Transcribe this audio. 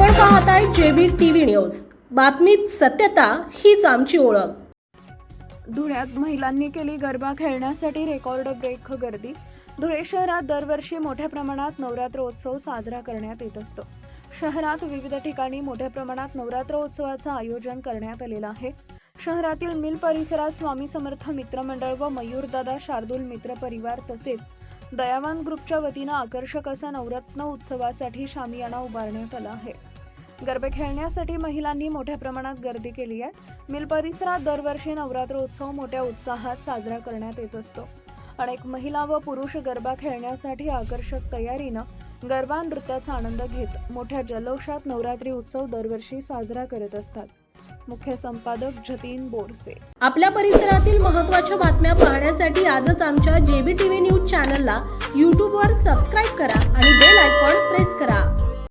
पाहताय JB TV news. बातमीत सत्यता हीच आमची ओळख. धुळ्यात महिलांनी केली गरबा खेळण्यासाठी रेकॉर्ड ब्रेक गर्दी. धुळे शहरात दरवर्षी मोठ्या प्रमाणात नवरात्रोत्सव साजरा करण्यात येत असतो. शहरात विविध ठिकाणी मोठ्या प्रमाणात नवरात्रोत्सवाचं आयोजन करण्यात आलेलं आहे. शहरातील मिल परिसरात स्वामी समर्थ मित्रमंडळ व मयूरदादा शार्दूल मित्र परिवार तसेच दयावान ग्रुपच्या वतीनं आकर्षक असा नवरत्न उत्सवासाठी शामियाना उभारण्यात आला आहे. गरबे खेळण्यासाठी महिलांनी मोठ्या प्रमाणात गर्दी केली आहे. मिल परिसरात दरवर्षी नवरात्रोत्सव मोठ्या उत्साहात साजरा करण्यात येत असतो. अनेक महिला व पुरुष गरबा खेळण्यासाठी आकर्षक तयारीनं गरबा नृत्याचा आनंद घेत मोठ्या जल्लोषात नवरात्री उत्सव दरवर्षी साजरा करत असतात. मुख्य संपादक जतीन बोरसे. आपल्या परिसरातील महत्त्वाच्या बातम्या पाहण्यासाठी आजच आमच्या जेबी टीव्ही न्यूज चॅनलला यूट्यूबवर सबस्क्राईब करा आणि बेल आयकॉन